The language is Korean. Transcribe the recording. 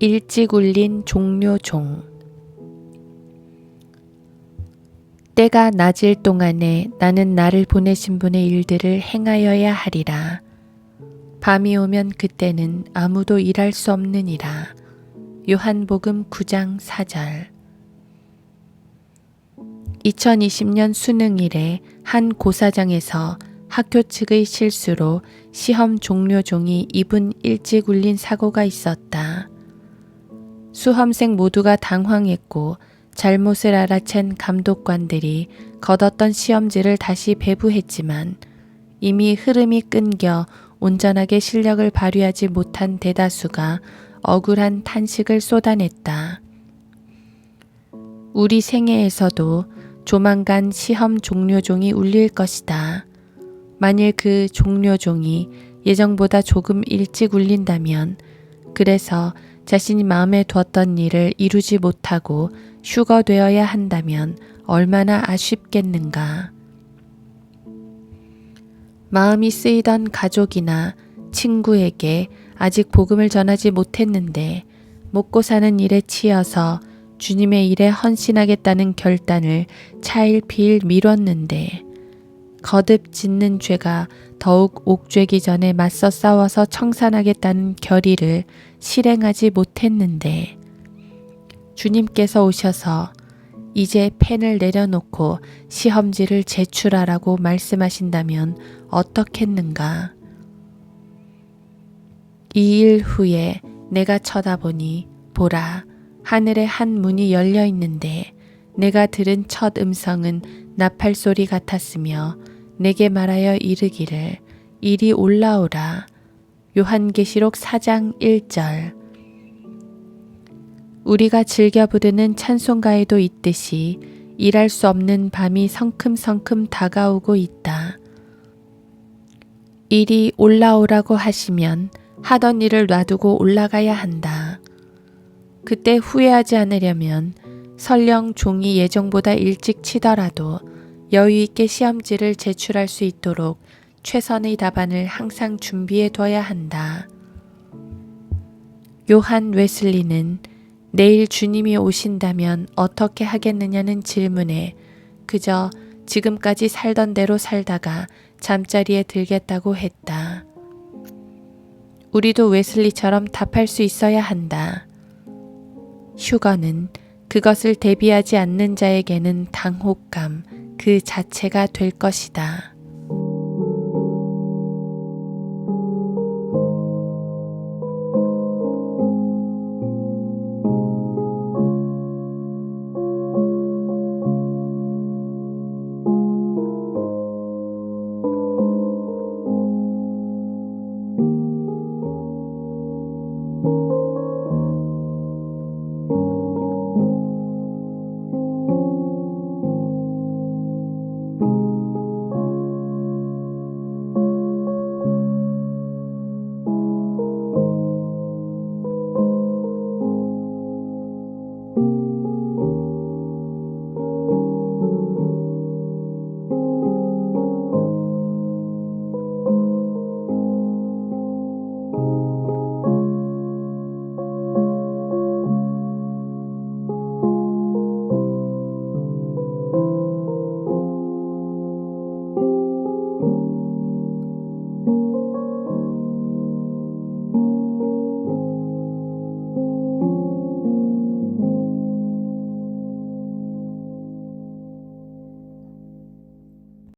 일찍 울린 종료종 때가 낮을 동안에 나는 나를 보내신 분의 일들을 행하여야 하리라. 밤이 오면 그때는 아무도 일할 수 없느니라. 요한복음 9장 4절 2020년 수능일에 한 고사장에서 학교 측의 실수로 시험 종료종이 2분 일찍 울린 사고가 있었다. 수험생 모두가 당황했고 잘못을 알아챈 감독관들이 걷었던 시험지를 다시 배부했지만 이미 흐름이 끊겨 온전하게 실력을 발휘하지 못한 대다수가 억울한 탄식을 쏟아냈다. 우리 생애에서도 조만간 시험 종료종이 울릴 것이다. 만일 그 종료종이 예정보다 조금 일찍 울린다면 그래서 자신이 마음에 두었던 일을 이루지 못하고 휴거 되어야 한다면 얼마나 아쉽겠는가. 마음이 쓰이던 가족이나 친구에게 아직 복음을 전하지 못했는데 먹고 사는 일에 치여서 주님의 일에 헌신하겠다는 결단을 차일피일 미뤘는데 거듭 짓는 죄가 더욱 옥죄기 전에 맞서 싸워서 청산하겠다는 결의를 실행하지 못했는데 주님께서 오셔서 이제 펜을 내려놓고 시험지를 제출하라고 말씀하신다면 어떻겠는가? 이 일 후에 내가 쳐다보니 보라 하늘에 한 문이 열려 있는데 내가 들은 첫 음성은 나팔 소리 같았으며 내게 말하여 이르기를 이리 올라오라. 요한계시록 4장 1절 우리가 즐겨 부르는 찬송가에도 있듯이 일할 수 없는 밤이 성큼성큼 다가오고 있다. 이리 올라오라고 하시면 하던 일을 놔두고 올라가야 한다. 그때 후회하지 않으려면 설령 종이 예정보다 일찍 치더라도 여유 있게 시험지를 제출할 수 있도록 최선의 답안을 항상 준비해 둬야 한다. 요한 웨슬리는 내일 주님이 오신다면 어떻게 하겠느냐는 질문에 그저 지금까지 살던 대로 살다가 잠자리에 들겠다고 했다. 우리도 웨슬리처럼 답할 수 있어야 한다. 휴거는 그것을 대비하지 않는 자에게는 당혹감 그 자체가 될 것이다.